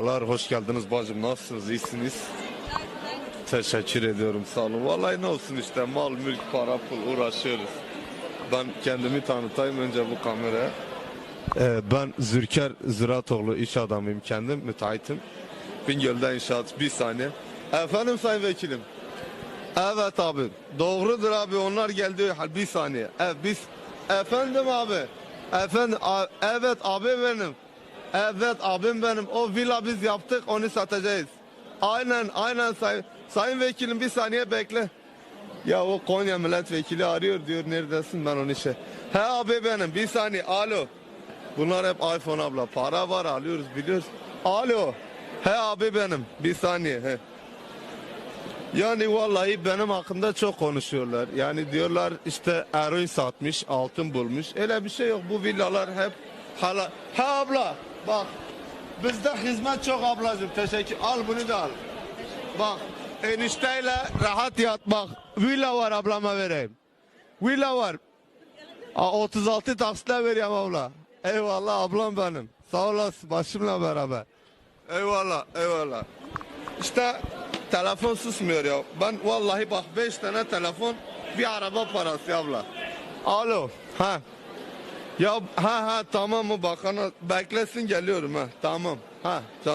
Merhabalar, hoş geldiniz bacım. Nasılsınız? İyisiniz? Teşekkür ediyorum. Sağ olun. Vallahi ne olsun işte mal, mülk, para, pul uğraşıyoruz. Ben kendimi tanıtayım önce bu kameraya. Ee, ben Zürker Zıratoğlu iş adamıyım kendim, müteahhitim. Bingöl'de inşaat. Bir saniye. Efendim sayın vekilim. Evet abi. Doğrudur abi. Onlar geldi. Bir saniye. Evet biz. Efendim abi. Efendim. evet abi benim. Evet abim benim. O villa biz yaptık. Onu satacağız. Aynen aynen sayın. Sayın vekilim bir saniye bekle. Ya o Konya milletvekili arıyor diyor neredesin ben onu şey. He abi benim bir saniye alo. Bunlar hep iPhone abla. Para var alıyoruz biliyoruz. Alo. He abi benim. Bir saniye. He. Yani vallahi benim hakkımda çok konuşuyorlar. Yani diyorlar işte eroin satmış, altın bulmuş. Öyle bir şey yok. Bu villalar hep hala. Ha abla bak. Bizde hizmet çok ablacığım. Teşekkür. Al bunu da al. Bak enişteyle rahat yat bak. Villa var ablama vereyim. Villa var. Aa, 36 taksitle vereyim abla. Eyvallah ablam benim. Sağ olasın başımla beraber. Eyvallah eyvallah. İşte telefon susmuyor ya. Ben vallahi bak 5 tane telefon bir araba parası abla. Alo. Ha. Ya ha ha tamam mı bakana beklesin geliyorum ha. Tamam. Ha canım.